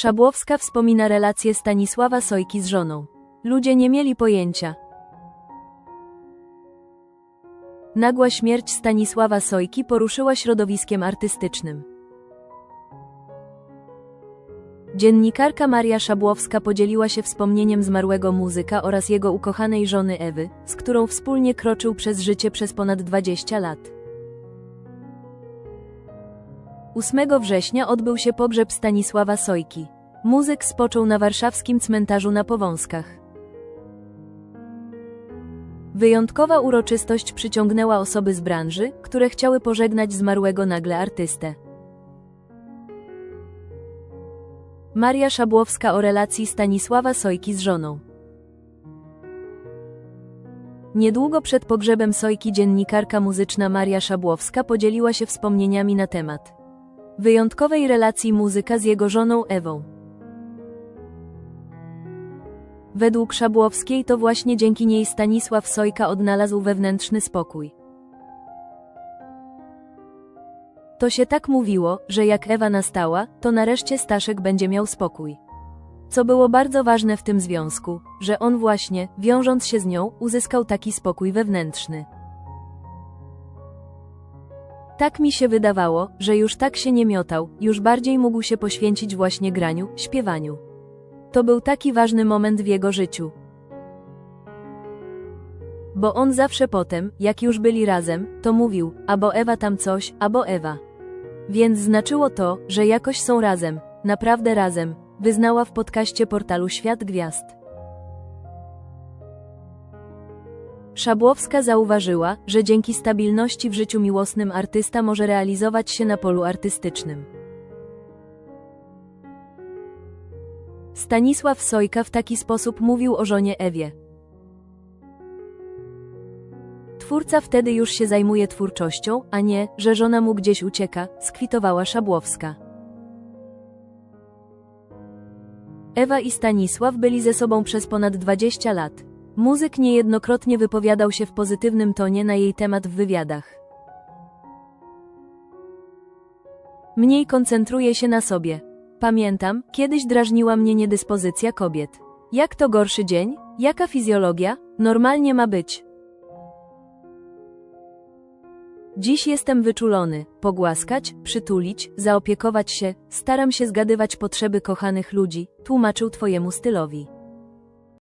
Szabłowska wspomina relację Stanisława Sojki z żoną. Ludzie nie mieli pojęcia. Nagła śmierć Stanisława Sojki poruszyła środowiskiem artystycznym. Dziennikarka Maria Szabłowska podzieliła się wspomnieniem zmarłego muzyka oraz jego ukochanej żony Ewy, z którą wspólnie kroczył przez życie przez ponad 20 lat. 8 września odbył się pogrzeb Stanisława Sojki. Muzyk spoczął na warszawskim cmentarzu na Powązkach. Wyjątkowa uroczystość przyciągnęła osoby z branży, które chciały pożegnać zmarłego nagle artystę. Maria Szabłowska o relacji Stanisława Sojki z żoną. Niedługo przed pogrzebem Sojki dziennikarka muzyczna Maria Szabłowska podzieliła się wspomnieniami na temat wyjątkowej relacji muzyka z jego żoną Ewą. Według Szabłowskiej to właśnie dzięki niej Stanisław Sojka odnalazł wewnętrzny spokój. To się tak mówiło, że jak Ewa nastała, to nareszcie Staszek będzie miał spokój. Co było bardzo ważne w tym związku, że on właśnie, wiążąc się z nią, uzyskał taki spokój wewnętrzny. Tak mi się wydawało, że już tak się nie miotał, już bardziej mógł się poświęcić właśnie graniu, śpiewaniu. To był taki ważny moment w jego życiu. Bo on zawsze potem, jak już byli razem, to mówił, albo Ewa tam coś, albo Ewa. Więc znaczyło to, że jakoś są razem, naprawdę razem, wyznała w podcaście portalu Świat Gwiazd. Szabłowska zauważyła, że dzięki stabilności w życiu miłosnym artysta może realizować się na polu artystycznym. Stanisław Sojka w taki sposób mówił o żonie Ewie. Twórca wtedy już się zajmuje twórczością, a nie, że żona mu gdzieś ucieka, skwitowała Szabłowska. Ewa i Stanisław byli ze sobą przez ponad 20 lat. Muzyk niejednokrotnie wypowiadał się w pozytywnym tonie na jej temat w wywiadach. Mniej koncentruję się na sobie. Pamiętam, kiedyś drażniła mnie niedyspozycja kobiet. Jak to gorszy dzień? Jaka fizjologia? Normalnie ma być. Dziś jestem wyczulony, pogłaskać, przytulić, zaopiekować się, staram się zgadywać potrzeby kochanych ludzi, tłumaczył twojemu stylowi.